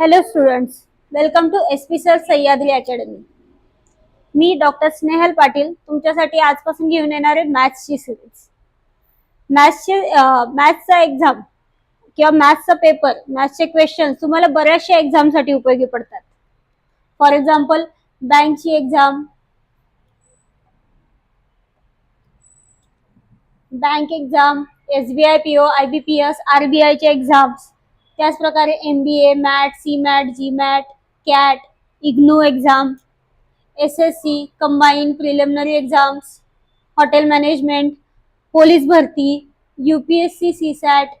Hello students welcome to S P sir Sahyadri academy me doctor Snehal Patil तुमच्यासाठी आजपासून घेऊन येणारे मॅथ्सची सिरीज मॅथ्सचे मॅथ्सचा एक्झाम किंवा मॅथ्सचा पेपर मॅथ्सचे क्वेश्चन तुम्हाला बऱ्याचशा एक्झामसाठी उपयोगी पडतात. फॉर एक्झाम्पल बँकची exam bank exam S B I P O I B P S R B आयचे एक्झाम्स त्याचप्रकारे M B A MAT C MAT G MAT CAT IGNOU exam S S C combine preliminary exams hotel management police भरती U P S C C SAT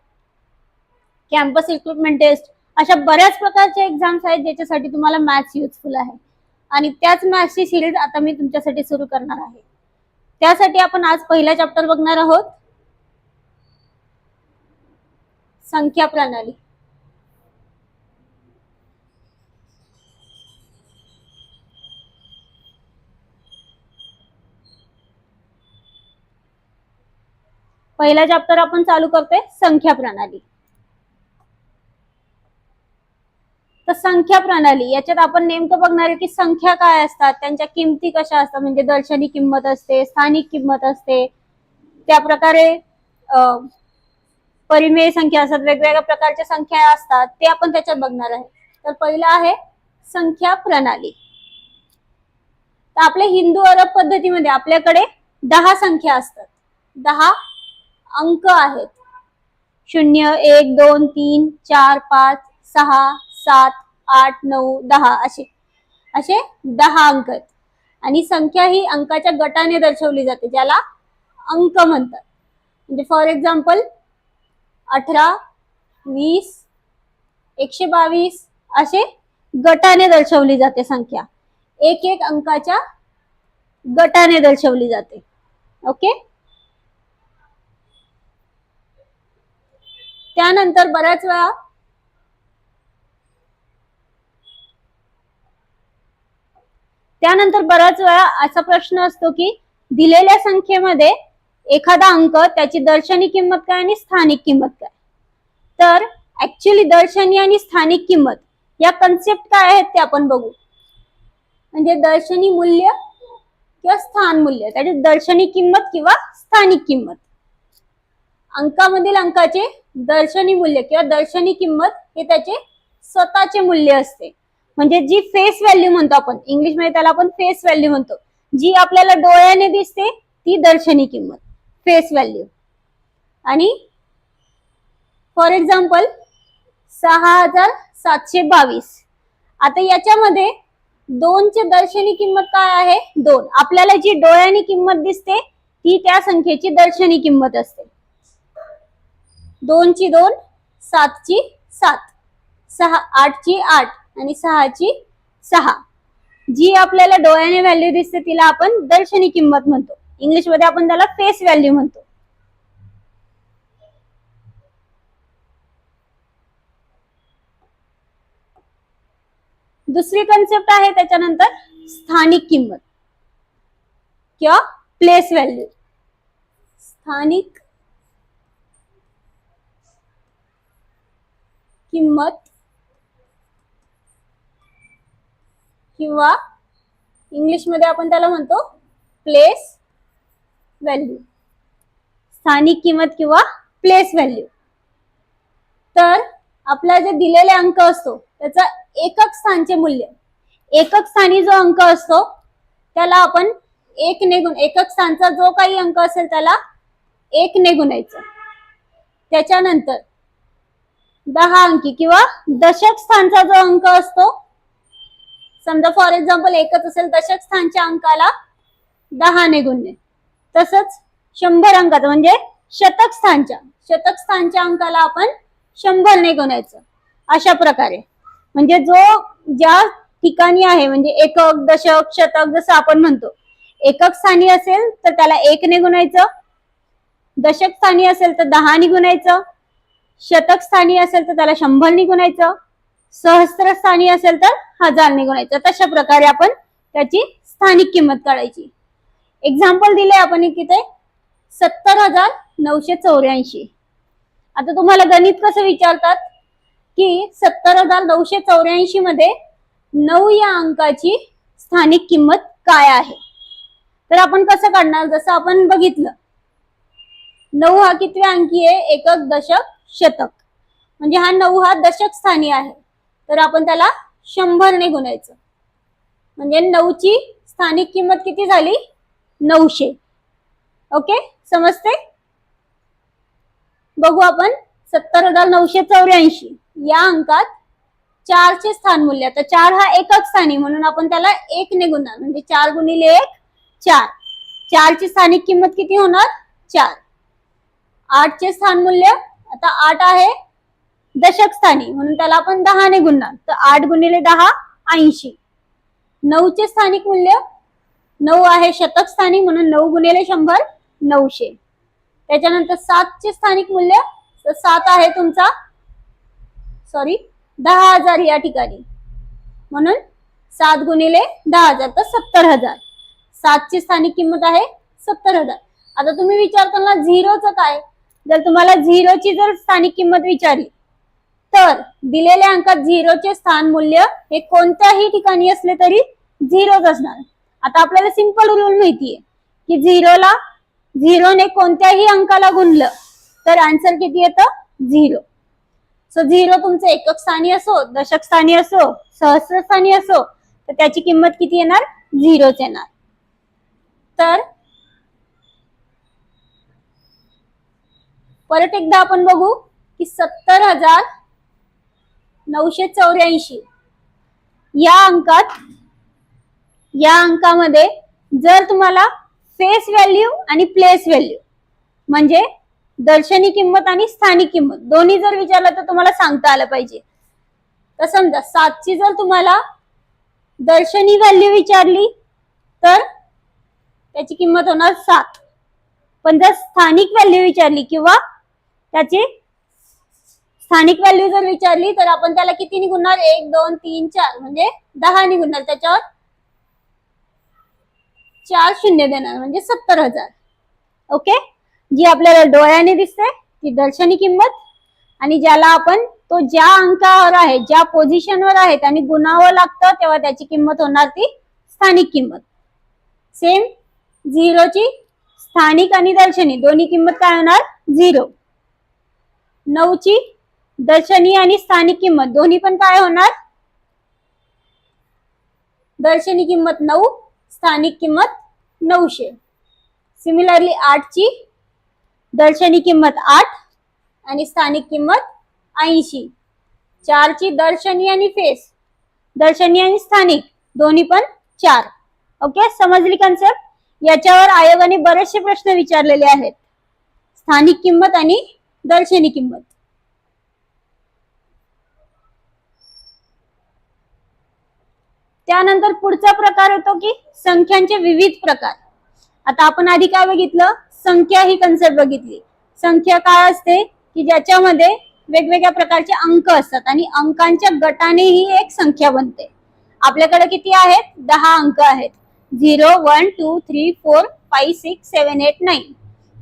campus recruitment test अशा बऱ्याच प्रकारच्या exams आहेत ज्याच्यासाठी तुम्हाला maths useful आहे. आणि त्याच मॅथ्सची सिरीज आता मी तुमच्यासाठी सुरू करणार आहे. त्यासाठी आपण आज पहिला चॅप्टर बघणार आहोत. संख्या प्रणाली. पहिला चॅप्टर आपण चालू करतोय संख्या प्रणाली. तर संख्या प्रणाली याच्यात आपण नेमकं बघणार आहे की संख्या काय असतात त्यांच्या किमती कशा असतात म्हणजे दर्शनी किंमत असते स्थानिक किंमत असते. त्या प्रकारे अं, परिमेय संख्या असतात वेगवेगळ्या प्रकारच्या संख्या असतात ते आपण त्याच्यात बघणार आहे. तर पहिलं आहे संख्या प्रणाली. तर आपल्या हिंदू अरब पद्धतीमध्ये आपल्याकडे दहा संख्या असतात. दहा अंक आहेत. शून्य एक दोन तीन चार पाच सहा सात आठ नऊ दहा असे. असे दहा अंक आहेत. आणि संख्या ही अंकाच्या गटाने दर्शवली जाते ज्याला अंक म्हणतात. म्हणजे फॉर एक्झाम्पल अठरा वीस एकशे बावीस असे गटाने दर्शवली जाते संख्या. एक एक अंकाच्या गटाने दर्शवली जाते. ओके? त्यानंतर बऱ्याच वेळा त्यानंतर बऱ्याच वेळा असा प्रश्न असतो की दिलेल्या संख्येमध्ये एखादा अंक त्याची दर्शनी किंमत काय आणि स्थानिक किंमत काय? तर ऍक्च्युली दर्शनी आणि स्थानिक किंमत या कन्सेप्ट काय आहेत ते आपण बघू. म्हणजे दर्शनी मूल्य किंवा स्थान मूल्य त्याची दर्शनी किंमत किंवा स्थानिक किंमत. अंकामधील अंकाचे दर्शनी मूल्य किंवा दर्शनी किंमत हे त्याचे स्वतःचे मूल्य असते. म्हणजे जी फेस व्हॅल्यू म्हणतो आपण इंग्लिशमध्ये त्याला आपण फेस व्हॅल्यू म्हणतो. जी आपल्याला डोळ्याने दिसते ती दर्शनी किंमत फेस व्हॅल्यू आणि फॉर एक्झाम्पल सहा हजार सातशे बावीस. आता याच्यामध्ये दोनचे दर्शनी किंमत काय आहे? दोन. आपल्याला जी डोळ्याने किंमत दिसते ती त्या संख्येची दर्शनी किंमत असते. दोनची दोन सातची सात. सहा आठची आठ आणि सहाची सहा. जी आपल्याला डोळ्याने व्हॅल्यू दिसते तिला आपण दर्शनी किंमत म्हणतो. इंग्लिशमध्ये आपण त्याला फेस व्हॅल्यू म्हणतो. दुसरी कन्सेप्ट आहे त्याच्यानंतर स्थानिक किंमत. किंवा प्लेस व्हॅल्यू स्थानिक किंमत किंवा इंग्लिशमध्ये आपण त्याला म्हणतो प्लेस व्हॅल्यू स्थानिक किंमत किंवा प्लेस व्हॅल्यू तर आपला जे दिलेले अंक असतो त्याचा एकक स्थानचे मूल्य. एकक स्थानी जो अंक असतो त्याला आपण एक ने गुण एकक स्थानचा जो काही अंक असेल त्याला एक ने गुणायचं त्याच्यानंतर दहा अंकी किंवा दशक स्थानचा जो अंक असतो समजा फॉर एक्झाम्पल एकच असेल दशक स्थानच्या अंकाला दहाने गुणणे. तसंच शंभर अंकाचं म्हणजे शतक स्थानच्या शतक स्थानच्या अंकाला आपण शंभरने गुणायचं. अशा प्रकारे. म्हणजे जो ज्या ठिकाणी आहे म्हणजे एकक दशक शतक जसं आपण म्हणतो एकक स्थानी असेल तर त्याला एकने गुणायचं. दशक स्थानी असेल तर दहाने गुणायचं. शतक स्थानी असेल तर त्याला शंभर ने सहस्त्र स्थानी असेल तर हजार ने तशा प्रकारे आपण त्याची स्थानिक किंमत काढायची. एक्झाम्पल दिले आपण एक सत्तर हजार नऊशे चौऱ्याऐंशी. आता तुम्हाला गणित कसं विचारतात? की सत्तर हजार नऊशे चौऱ्याऐंशी मध्ये नऊ या अंकाची स्थानिक किंमत काय आहे? तर आपण कसं काढणार? जसं आपण बघितलं. नऊ हा कितव्या अंकी आहे? एकक दशक शतक. म्हणजे हा नऊ हा दशक स्थानी आहे. तर आपण त्याला शंभरने गुणायचं. म्हणजे नऊची स्थानिक किंमत किती झाली? नऊशे. ओके? समजते बघू आपण सत्तर हजार नऊशे चौऱ्याऐंशी. या अंकात चारचे स्थान मूल्य. आता चार हा एकक स्थानी. म्हणून आपण त्याला एक ने गुणणार. म्हणजे चार गुणिले एक चार. चारची स्थानिक किंमत किती होणार? चार. आठचे स्थान मूल्य? आता आठ आहे दशक स्थानी म्हणून त्याला आपण दहा ने गुणणार. तर आठ गुणिले दहा ऐंशी. नऊचे स्थानिक मूल्य नऊ आहे शतक स्थानी म्हणून नऊ गुणिले शंभर नऊशे. त्याच्यानंतर सातचे स्थानिक मूल्य तर सात आहे तुमचा सॉरी दहा हजार या ठिकाणी. म्हणून सात गुणिले दहा हजार तर सत्तर हजार. सातची स्थानिक किंमत आहे सत्तर हजार. आता तुम्ही विचारताना झिरोचं काय? जर तुम्हाला झिरोची जर स्थानिक किंमत विचारली तर दिलेल्या अंकात झिरोचे स्थान मूल्य हे कोणत्याही ठिकाणी असले तरी झिरोच असणार. आता आपल्याला सिंपल रूल माहितीये की झिरोला झिरोने कोणत्याही अंकाला गुणलं तर आन्सर किती येतं? झिरो. सो झिरो तुमचं एकक स्थानी असो दशक स्थानी असो सहस्र स्थानी असो तर त्याची किंमत किती येणार? झिरोच येणार. तर परत एकदा आपण बघू की सत्तर हजार नऊशे चौऱ्याऐंशी. या अंकात या अंकामध्ये जर तुम्हाला फेस व्हॅल्यू आणि प्लेस व्हॅल्यू म्हणजे दर्शनी किंमत आणि स्थानिक किंमत दोन्ही जर विचारलं तर तुम्हाला सांगता आलं पाहिजे. तर समजा सातची जर तुम्हाला दर्शनी व्हॅल्यू विचारली तर त्याची किंमत होणार सात. पण जर स्थानिक व्हॅल्यू विचारली किंवा त्याची स्थानिक व्हॅल्यू जर विचारली तर आपण त्याला किती निघणार? एक दोन तीन चार म्हणजे दहा निघणार. त्याच्यावर चार शून्य देणार म्हणजे सत्तर हजार. ओके जी आपल्याला डोळ्याने दिसते ती दर्शनी किंमत. आणि ज्याला आपण तो ज्या अंकावर आहे ज्या पोझिशनवर आहे आणि गुणावं लागतं तेव्हा त्याची किंमत होणार ती स्थानिक किंमत. सेम झिरोची स्थानिक आणि दर्शनी दोन्ही किंमत काय होणार? झिरो नऊची दर्शनी आणि स्थानिक किंमत. दोन्ही पण काय होणार? दर्शनी किंमत नऊ स्थानिक किंमत नऊशे. सिमिलरली आठची दर्शनी किंमत आठ आणि स्थानिक किंमत ऐंशी. चारची दर्शनी आणि फेस. दर्शनी आणि स्थानिक दोन्ही पण चार. ओके समजली कन्सेप्ट याच्यावर आयोगाने बरेचसे प्रश्न विचारलेले आहेत. स्थानिक किंमत आणि दर्शनी किंमत. त्यानंतर पुढचा प्रकार येतो की संख्यांचे विविध प्रकार. आता आपण आधी काय बघितलं? संख्या ही कन्सेप्ट बघितली. संख्या काय असते? की ज्याच्यामध्ये वेगवेगळ्या प्रकारचे अंक असतात आणि अंकांच्या गटाने ही एक संख्या बनते. आपल्याकडे किती आहेत? दहा अंक आहेत. Zero one two three four five six seven eight nine.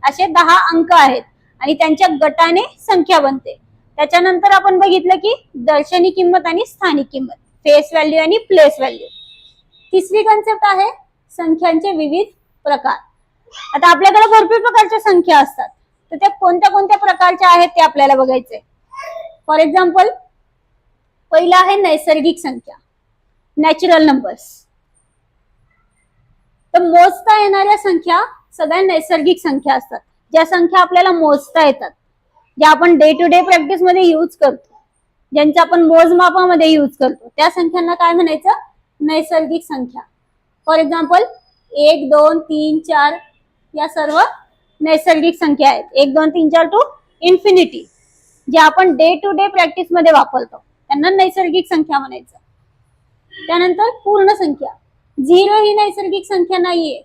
असे दहा अंक आहेत. आणि त्यांच्या गटाने संख्या बनते. त्याच्यानंतर आपण बघितलं की दर्शनी किंमत आणि स्थानिक किंमत फेस व्हॅल्यू आणि प्लेस व्हॅल्यू तिसरी कन्सेप्ट आहे संख्यांचे विविध प्रकार. आता आपल्याकडे भरपूर प्रकारच्या संख्या असतात. तर त्या कोणत्या कोणत्या प्रकारच्या आहेत ते आपल्याला बघायचे फॉर एक्झाम्पल पहिला आहे नैसर्गिक संख्या नॅचरल नंबर्स तर मोजता येणाऱ्या संख्या सगळ्या नैसर्गिक संख्या असतात. ज्या संख्या आपल्याला मोजता येतात ज्या आपण डे टू डे प्रॅक्टिसमध्ये यूज करतो ज्यांच्या आपण मोजमापामध्ये यूज करतो त्या संख्यांना काय म्हणायचं? नैसर्गिक संख्या. फॉर एक्झाम्पल एक दोन तीन चार या सर्व नैसर्गिक संख्या आहेत. एक दोन तीन चार टू इन्फिनिटी जे आपण डे टू डे प्रॅक्टिसमध्ये वापरतो त्यांना नैसर्गिक संख्या म्हणायचं. त्यानंतर पूर्ण संख्या. झिरो ही नैसर्गिक संख्या नाहीये.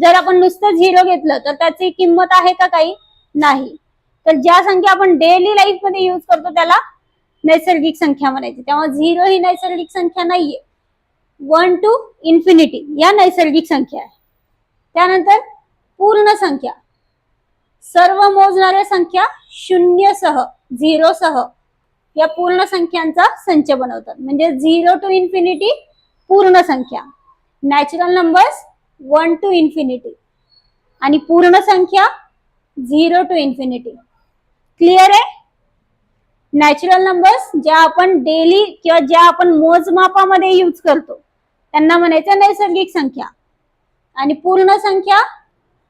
जर आपण नुसतं झिरो घेतलं तर त्याची किंमत आहे का काही? नाही. तर ज्या संख्या आपण डेली लाईफमध्ये युज करतो त्याला नैसर्गिक संख्या म्हणायची. तेव्हा झिरो ही नैसर्गिक संख्या नाहीये. वन टू इन्फिनिटी या नैसर्गिक संख्या आहे. त्यानंतर पूर्ण संख्या. सर्व मोजणाऱ्या संख्या शून्य सह झिरो सह या पूर्ण संख्यांचा संच बनवतात. म्हणजे झिरो टू इन्फिनिटी पूर्ण संख्या. Natural numbers one to infinity. आणि पूर्ण संख्या झिरो टू इन्फिनिटी. क्लिअर आहे? नॅचरल नंबर्स ज्या आपण डेली किंवा ज्या आपण मोजमापामध्ये यूज करतो त्यांना म्हणायचं नैसर्गिक संख्या. आणि पूर्ण संख्या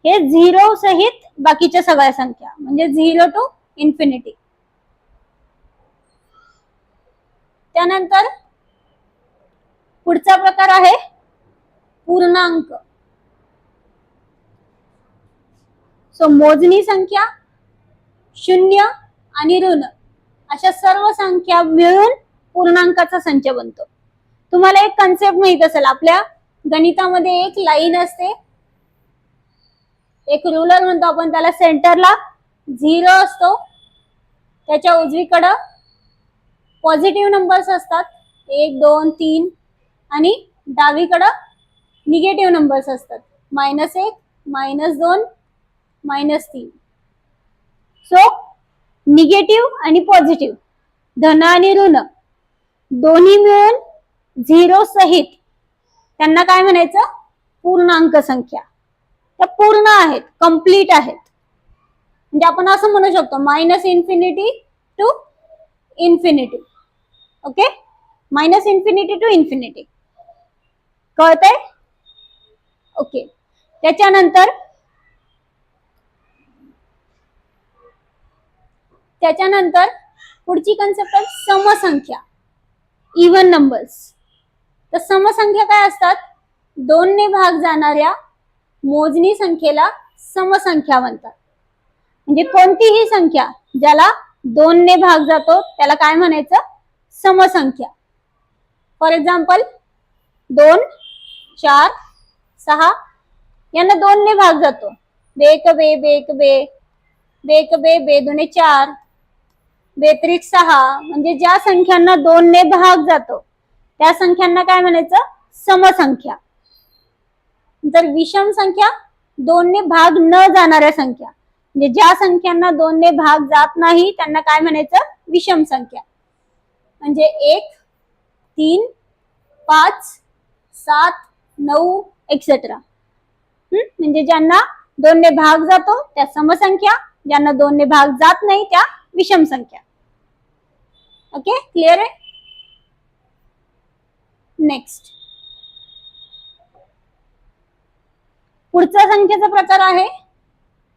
हे झिरो सहित बाकीच्या सगळ्या संख्या म्हणजे झिरो टू इन्फिनिटी. त्यानंतर पुढचा प्रकार आहे पूर्णांक. सो मोजणी संख्या शून्य आणि ऋण अशा सर्व संख्या मिळून पूर्णांकाचा संच बनतो. तुम्हाला एक कन्सेप्ट माहीत असेल आपल्या गणितामध्ये एक लाईन असते. एक रुलर म्हणतो आपण त्याला सेंटरला झिरो असतो. त्याच्या उजवीकडं पॉझिटिव्ह नंबर्स असतात. एक दोन तीन आणि डावीकडं निगेटिव्ह नंबर्स असतात. मायनस एक मायनस दोन मायनस तीन सो निगेटिव्ह आणि पॉझिटिव्ह धन आणि ऋण. दोन्ही मिळून झिरो सहित त्यांना काय म्हणायचं? पूर्णांक संख्या. त्या पूर्ण आहेत कंप्लीट आहेत. म्हणजे आपण असं म्हणू शकतो minus infinity to infinity okay minus infinity to infinity कळतंय? ओके त्याच्यानंतर त्याच्यानंतर पुढची कन्सेप्ट आहे समसंख्या. इवन नंबर्स तर समसंख्या काय असतात? दोनने भाग जाणाऱ्या मोजणी संख्येला समसंख्या म्हणतात. म्हणजे कोणतीही संख्या ज्याला दोनने भाग जातो त्याला काय म्हणायचं? समसंख्या. फॉर एक्झाम्पल दोन चार सहा यांना दोनने भाग जातो. बेक बे बेक बे बेक बे बे बेदुने चार. बेत्रिक सहा म्हणजे ज्या संख्यांना दोनने भाग जातो त्या संख्यांना काय म्हणायचं? समसंख्या. जर विषम संख्या दोनने भाग न जाणाऱ्या संख्या. म्हणजे ज्या संख्यांना दोनने भाग जात नाही त्यांना काय म्हणायचं? विषम संख्या. म्हणजे एक तीन पाच सात नऊ एक्सेट्रा म्हणजे ज्यांना दोनने भाग जातो त्या समसंख्या. ज्यांना दोनने भाग जात नाही त्या विषम संख्या. ओके क्लिअर आहे? नेक्स्ट पुढचा संख्येचा प्रकार आहे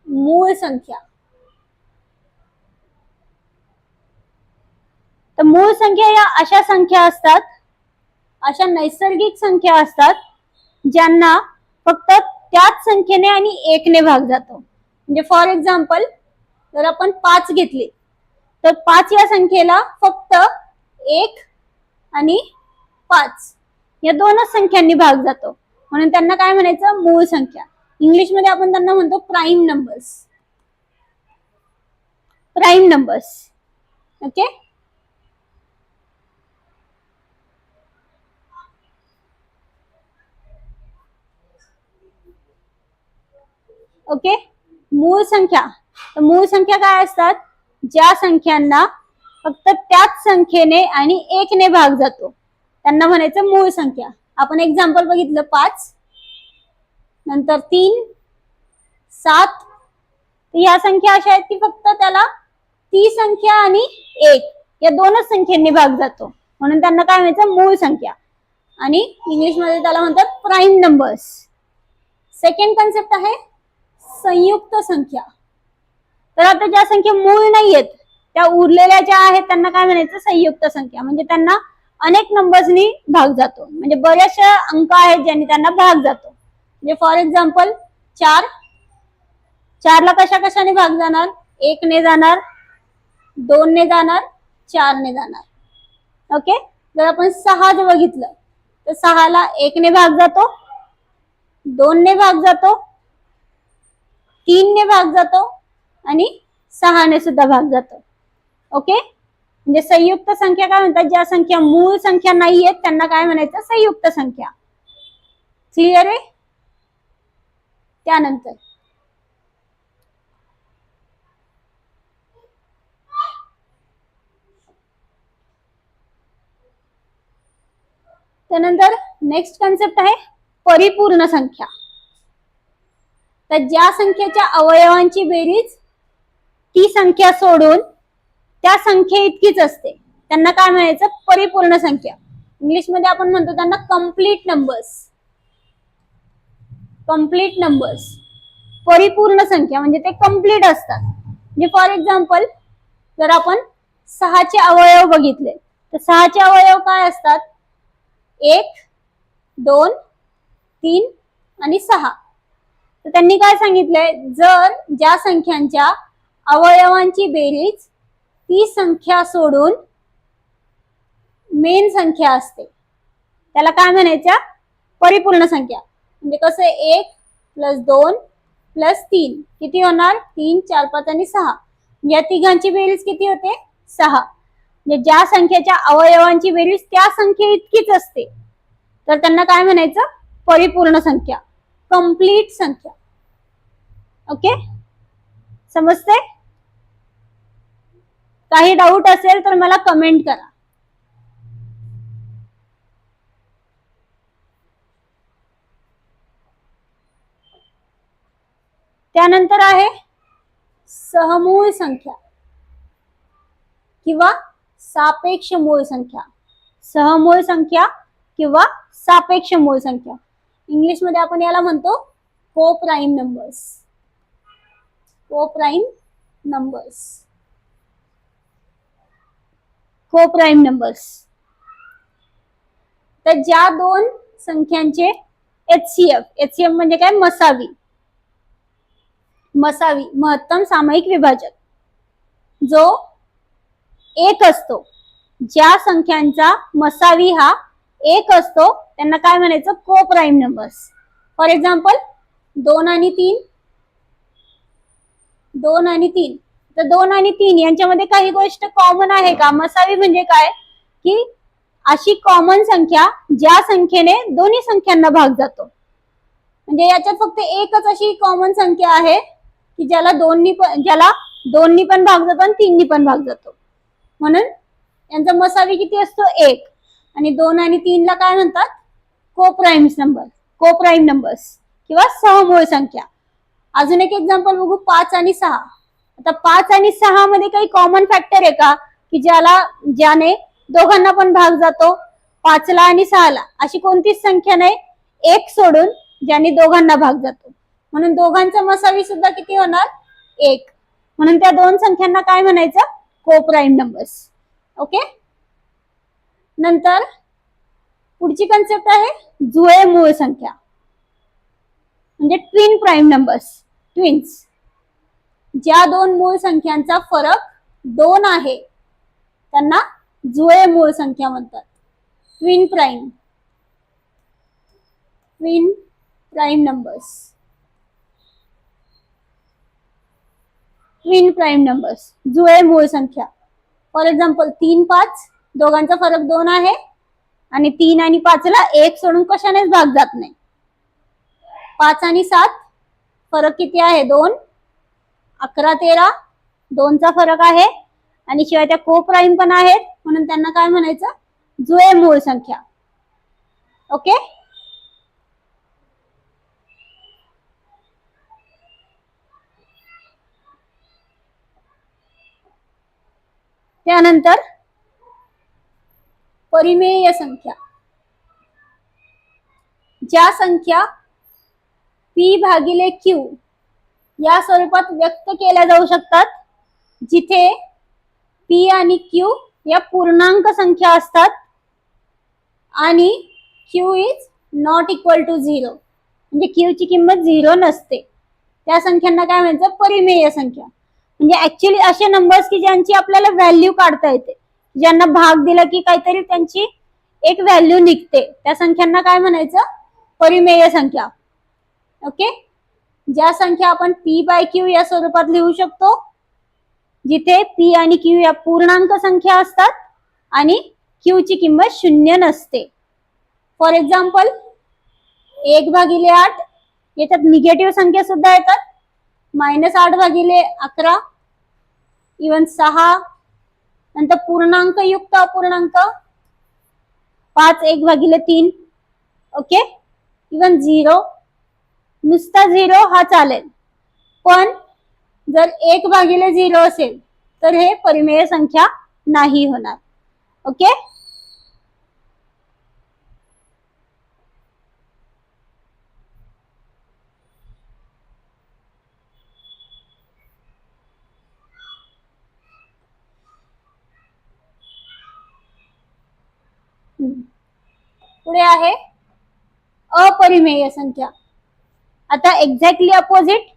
मूळ संख्या. तर मूळ संख्या या अशा संख्या असतात अशा नैसर्गिक संख्या असतात ज्यांना फक्त त्याच संख्येने आणि एकने भाग जातो. म्हणजे फॉर एक्झाम्पल जर आपण पाच घेतले तर पाच या संख्येला फक्त एक आणि पाच. या दोनच संख्यांनी भाग जातो. म्हणून त्यांना काय म्हणायचं? मूळ संख्या. इंग्लिशमध्ये आपण त्यांना म्हणतो prime numbers prime numbers okay okay मूळ संख्या. तर मूळ संख्या काय असतात? ज्या संख्यांना फक्त त्याच संख्येने आणि एकने भाग जातो त्यांना म्हणायचं मूळ संख्या. आपण एक्झाम्पल बघितलं पाच नंतर तीन सात ह्या संख्या अशा आहेत की फक्त त्याला ती संख्या आणि एक या दोनच संख्येने भाग जातो. म्हणून त्यांना काय म्हणायचं? मूळ संख्या. आणि इंग्लिशमध्ये त्याला म्हणतात प्राईम नंबर्स सेकंड कन्सेप्ट आहे संयुक्त संख्या. तर आता ज्या संख्या मूळ नाहीयेत त्या उरलेल्या ज्या आहेत त्यांना काय म्हणायचं? संयुक्त संख्या. म्हणजे त्यांना अनेक नंबर्सनी भाग जातो. म्हणजे बऱ्याचशा अंक आहेत ज्यांनी त्यांना भाग जातो. म्हणजे फॉर एक्झाम्पल चार. चारला कशा कशाने भाग जाणार? एक ने जाणार दोन ने जाणार चार ने जाणार. ओके जर आपण सहा जर बघितलं तर सहाला एक ने भाग जातो दोन ने भाग जातो तीन ने भाग जातो आणि सहाने सुद्धा भाग जातो. ओके म्हणजे संयुक्त संख्या काय म्हणतात? ज्या संख्या मूळ संख्या नाही आहेत त्यांना काय म्हणायचं? संयुक्त संख्या. क्लिअर आहे? त्यानंतर. त्यानंतर नेक्स्ट कॉन्सेप्ट आहे परिपूर्ण संख्या. तर ज्या संख्येच्या अवयवांची बेरीज ती संख्या सोडून त्या संख्ये इतकीच असते. त्यांना काय म्हणायचं? परिपूर्ण संख्या. इंग्लिशमध्ये आपण म्हणतो त्यांना कंप्लीट नंबर्स कंप्लीट नंबर्स परिपूर्ण संख्या म्हणजे ते कंप्लीट असतात. म्हणजे फॉर एक्झाम्पल जर आपण सहाचे अवयव बघितले तर सहाचे अवयव काय असतात? एक दोन तीन आणि सहा. तर त्यांनी काय सांगितलंय? जर ज्या संख्यांच्या अवयवांची बेरीज ती संख्या सोडून मेन संख्या असते. त्याला काय म्हणायच्या? परिपूर्ण संख्या. म्हणजे कसं? एक प्लस दोन प्लस तीन. किती होणार? तीन चार पाच आणि सहा. या तिघांची बेरीज किती होते? सहा. म्हणजे ज्या संख्येच्या अवयवांची बेरीज त्या संख्ये इतकीच असते. तर त्यांना काय म्हणायचं? परिपूर्ण संख्या. कंप्लीट संख्या. ओके समजते काही डाऊट असेल तर मला कमेंट करा. त्यानंतर आहे सहमूळ संख्या किंवा सापेक्ष मूळ संख्या. सहमूळ संख्या किंवा सापेक्ष मूळ संख्या. इंग्लिशमध्ये आपण याला म्हणतो coprime numbers coprime numbers coprime numbers तर ज्या दोन संख्यांचे एचसीएफ एचसीएफ म्हणजे काय? मसावी. मसावी महत्तम सामायिक विभाजक. जो एक असतो. ज्या संख्यांचा मसावी हा एक असतो त्यांना काय म्हणायचं? को प्राईम नंबर्स फॉर एक्झाम्पल दोन आणि तीन दोन आणि तीन. तर दोन आणि तीन यांच्यामध्ये काही गोष्ट कॉमन आहे का? मसावी म्हणजे काय? की अशी कॉमन संख्या ज्या संख्येने दोन्ही संख्यांना भाग जातो. म्हणजे याच्यात फक्त एकच अशी कॉमन संख्या आहे की ज्याला दोन्ही पण ज्याला दोन्ही पण भाग जातो आणि तीननी पण भाग जातो. म्हणून यांचा मसावी किती असतो? एक. आणि दोन आणि तीनला काय म्हणतात? Coprimes number coprime numbers किंवा सहमूळ संख्या. अजून एक एक्झाम्पल बघू पाच आणि सहा. आता पाच आणि सहा मध्ये काही कॉमन फॅक्टर आहे का? की ज्याला ज्याने दोघांना पण भाग जातो पाचला आणि सहाला. अशी कोणतीच संख्या नाही. एक सोडून ज्याने दोघांना भाग जातो. म्हणून दोघांचा मसावी सुद्धा किती होणार? एक. म्हणून त्या दोन संख्यांना काय म्हणायचं? कोप्राईम नंबर्स ओके नंतर पुढची कन्सेप्ट आहे जुळे मूळ संख्या. म्हणजे ट्विन प्राईम नंबर्स ट्विन्स ज्या दोन मूळ संख्यांचा फरक दोन आहे त्यांना जुळे मूळ संख्या म्हणतात. Twin prime twin prime numbers twin prime numbers जुळे मूळ संख्या. फॉर एक्झाम्पल तीन पाच दोघांचा फरक दोन आहे आणि तीन आणि पाचला एक सोडून कशानेच भाग जात नाही. पाच आणि सात. फरक किती आहे? दोन. अकरा तेरा. दोनचा फरक आहे. आणि शिवाय त्या को प्राईम पण आहेत. म्हणून त्यांना काय म्हणायचं? जुळे मूळ संख्या. ओके? त्यानंतर परिमेय संख्या. ज्या संख्या पी भागिले क्यू या स्वरूपात व्यक्त केल्या जाऊ शकतात जिथे पी आणि क्यू या पूर्णांक संख्या असतात आणि Q is not equal to zero म्हणजे क्यू ची किंमत झिरो नसते. त्या संख्यांना काय म्हणायचं? परिमेय संख्या. म्हणजे ऍक्च्युली असे नंबर्स की ज्यांची आपल्याला व्हॅल्यू काढता येते. ज्यांना भाग दिला की काहीतरी त्यांची एक व्हॅल्यू निघते. त्या संख्यांना काय म्हणायचं? परिमेय संख्या. ओके ज्या संख्या आपण पी बाय क्यू या स्वरूपात लिहू शकतो जिथे पी आणि क्यू या पूर्णांक संख्या असतात आणि क्यू ची किंमत शून्य नसते. फॉर एक्झाम्पल एक भागिले आठ याच्यात निगेटिव्ह संख्या सुद्धा येतात. मायनस आठ भागिले अकरा इवन सहा नंतर पूर्णांक युक्त अपूर्णांक पाच एक भागिले तीन ओके इवन झिरो नुसता झिरो हा चालेल. पण जर एक भागिले झिरो असेल तर हे परिमेय संख्या नाही होणार. ओके? पुढे आहे अपरिमेय संख्या. आता एक्झॅक्टली अपोजिट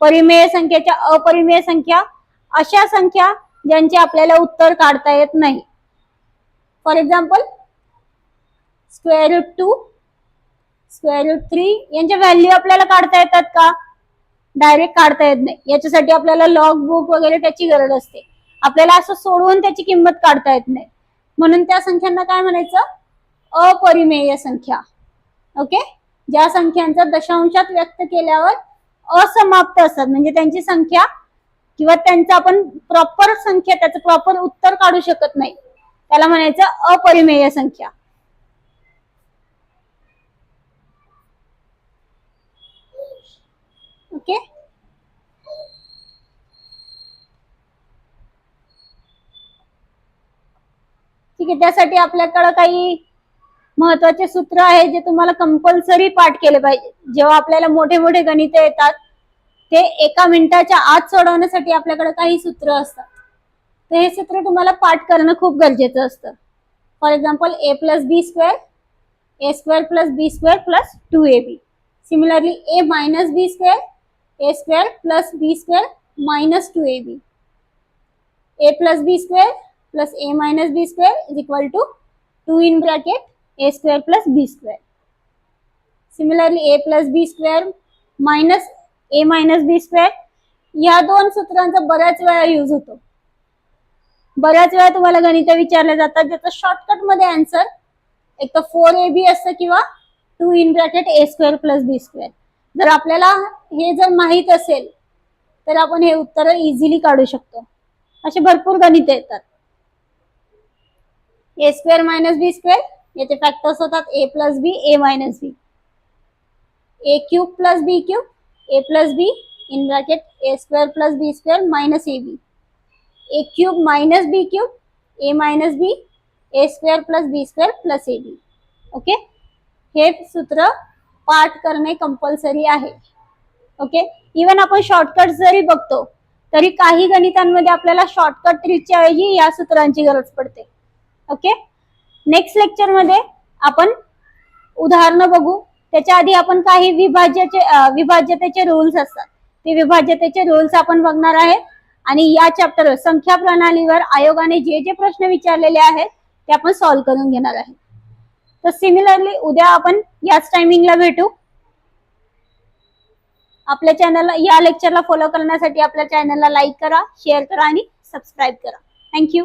परिमेय संख्येच्या अपरिमेय संख्या अशा संख्या ज्यांचे आपल्याला उत्तर काढता येत नाही. For example square root two square root three यांच्या व्हॅल्यू आपल्याला काढता येतात का? डायरेक्ट काढता येत नाही. याच्यासाठी आपल्याला लॉग बुक वगैरे त्याची गरज असते. आपल्याला असं सोडवून त्याची किंमत काढता येत नाही. म्हणून त्या संख्यांना काय म्हणायचं? अपरिमेय संख्या. ओके ज्या संख्यांचा दशांशात व्यक्त केल्यावर असमाप्त असतात. म्हणजे त्यांची संख्या किंवा त्यांचं आपण प्रॉपर संख्या त्याचं प्रॉपर उत्तर काढू शकत नाही. त्याला म्हणायचं अपरिमेय संख्या. ओके ठीक आहे त्यासाठी आपल्याकडं काही महत्त्वाचे सूत्र आहे जे तुम्हाला कंपल्सरी पाठ केले पाहिजे. जेव्हा आपल्याला मोठे मोठे गणित येतात ते एका मिनिटाच्या आत सोडवण्यासाठी आपल्याकडे काही सूत्र असतात. तर हे सूत्र तुम्हाला पाठ करणं खूप गरजेचं असतं. For example A plus B square A square plus B square plus two A B similarly A minus B square A square plus B square minus two A B A plus B square plus A minus B square is equal to two in bracket A square plus B square similarly A plus B square minus A minus B square या दोन सूत्रांचा बऱ्याच वेळा use होतो. बऱ्याच वेळा तुम्हाला गणित विचारले जातात ज्याचं शॉर्टकटमध्ये आन्सर एक तर फोर ए बी असतं किंवा two in bracket A square plus B square जर आपल्याला हे जर माहीत असेल तर आपण हे उत्तर इझिली काढू शकतो. असे भरपूर गणित येतात. A square minus B square याचे फॅक्टर्स होतात A plus B A minus B A cube plus B cube A plus B in bracket A square plus B square minus A B A cube minus B cube A minus B A square plus B square plus A B okay हे सूत्र पाठ करणे compulsory आहे. Okay even आपण shortcut जरी बघतो तरी काही गणितांमध्ये आपल्याला शॉर्टकट ट्रिकच्या ऐवजी या सूत्रांची गरज पडते. ओके नेक्स्ट लेक्चरमध्ये आपण उदाहरणं बघू. त्याच्या आधी आपण काही विभाज्याचे विभाज्यतेचे रूल्स असतात. ते विभाज्यतेचे रूल्स आपण बघणार आहे. आणि या चॅप्टर संख्या प्रणालीवर आयोगाने जे जे प्रश्न विचारलेले आहेत ते आपण सॉल्व्ह करून घेणार आहे. तर सिमिलरली उद्या आपण याच टायमिंगला भेटू. आपल्या चॅनलला या लेक्चरला फॉलो करण्यासाठी आपल्या चॅनलला लाईक करा शेअर करा आणि सबस्क्राईब करा. थँक्यू